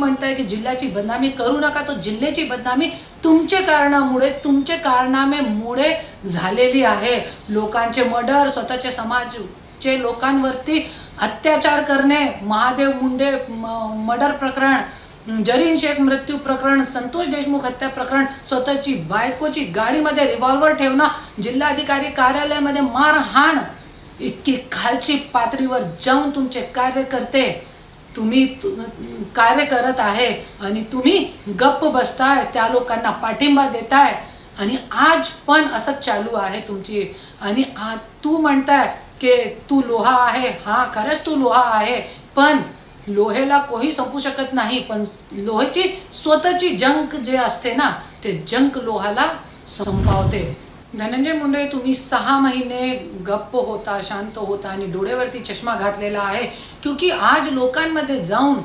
म्हणताय की जिल्ह्याची बदनामी करू नका तो जिल्ह्याची बदनामी तुमच्या कारणामुळे तुमचे कारनामेमुळे झालेली आहे. लोकांचे मर्डर स्वतःचे समाजचे लोकांवरती अत्याचार करणे महादेव मुंडे मर्डर प्रकरण जरीन शेख मृत्यू प्रकरण संतोष देशमुख हत्या प्रकरण स्वतःची बायकोची गाडीमध्ये रिव्हॉल्वर ठेवणं जिल्हाधिकारी कार्यालयामध्ये मारहाण इतकी खालची पातळीवर जाऊन तुमचे कार्यकर्ते तुम्ही कार्य करत आहे आणि तुम्ही गप्प बसताय त्या लोकांना पाठिंबा देताय आणि आज पण असंच चालू आहे तुमची. आणि तू म्हणताय की तू लोहा आहे. हा खरंच तू लोहा आहे. पण लोहेला कोही संपू शकत नाही. पण लोहेची स्वतःची जंक जे असते ना ते जंक लोहाला संपावते. धनंजय मुंडे तुम्ही सहा महिने गप्प होता शांत होता आणि डोळ्यावरती चष्मा घातलेला आहे. क्योंकि आज लोकांमध्ये जाऊन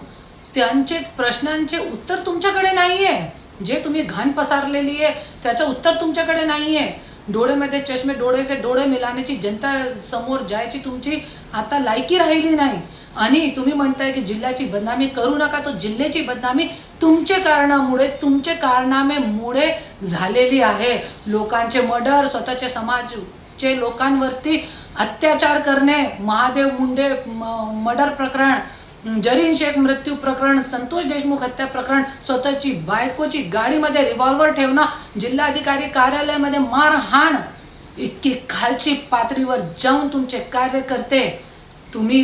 त्यांचे प्रश्नांचे उत्तर तुमच्याकडे नाही आहे जे तुम्ही घाण पसारलेली आहे त्याचं उत्तर तुमच्याकडे नाही आहे डोळ्यामध्ये चष्मे डोळ्याचे डोळे मिलाण्याची जनता समोर जायची तुमची आता लायकी राहिली नाही. आणि तुम्ही म्हणताय की जिल्ह्याची बदनामी करू नका तो जिल्ह्याची बदनामी तुमच्या कारणामुळे तुमचे कारनामेमुळे झालेली आहे. लोकांचे मर्डर स्वतःचे समाजचे लोकांवरती अत्याचार करणे महादेव मुंडे मर्डर प्रकरण जरीन शेख मृत्यू प्रकरण संतोष देशमुख हत्या प्रकरण स्वतःची बायकोची गाडीमध्ये रिव्हॉल्वर ठेवणं जिल्हाधिकारी कार्यालयामध्ये मारहाण इतकी खालची पातळीवर जाऊन तुमचे कार्यकर्ते तुम्ही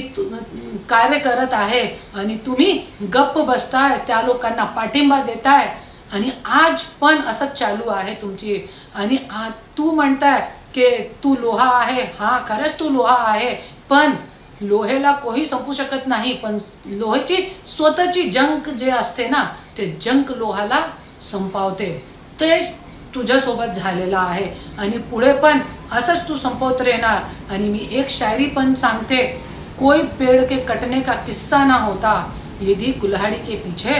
कार्य करत आहे आणि तुम्ही गप्प बसताय त्या लोकांना पाठिंबा देताय आणि आज पण असंच चालू आहे तुमची. आणि तू म्हणताय की तू लोहा आहे. हा खरंच तू लोहा आहे. पण लोहेला कोही संपू शकत नाही. पण लोहेची स्वतःची जंक जे असते ना ते जंक लोहाला संपावते. तेच तुझ्यासोबत झालेलं आहे. आणि पुढे पण असंच तू संपवत राहणार. आणि मी एक शायरी पण सांगते. कोई पेड़ के कटने का किस्सा ना होता। यदि कुल्हाड़ी के पीछे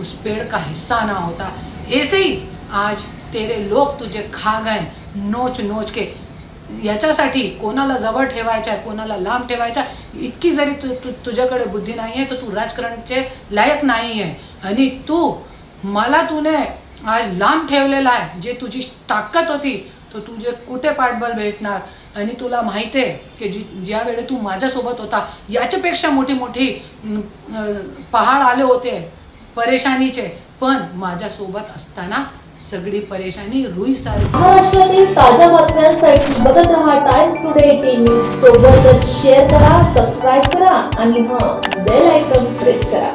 उस पेड़ का हिस्सा ना होता। ऐसे ही आज तेरे लोक तुझे खा गए। नोच नोच के याच्यासाठी कोणाला जवळ ठेवायचं आहे कोणाला लांब ठेवायचा इतकी जरी तु, तु, तुझ्याकडे बुद्धी नाही आहे तर तू राजकारणचे लायक नाही आहे आणि तू मला तुने आज लांब ठेवलेला आहे. जे तुझी ताकद होती तर तुझे कुठे पाठबळ भेटणार? आणि तुला माहिती आहे की जी ज्या वेळे तू माझ्यासोबत होता याच्यापेक्षा मोठी मोठी पहाड आले होते परेशानीचे. पण माझ्यासोबत असताना सगळी परेशानी रुई सारी महाराष्ट्रातील ताज्या बातम्यांसाठी बघत राहा टाइम्स टुडे टीव्ही सोबतच शेअर करा सबस्क्राईब करा आणि हा बेल आयकॉन प्रेस करा.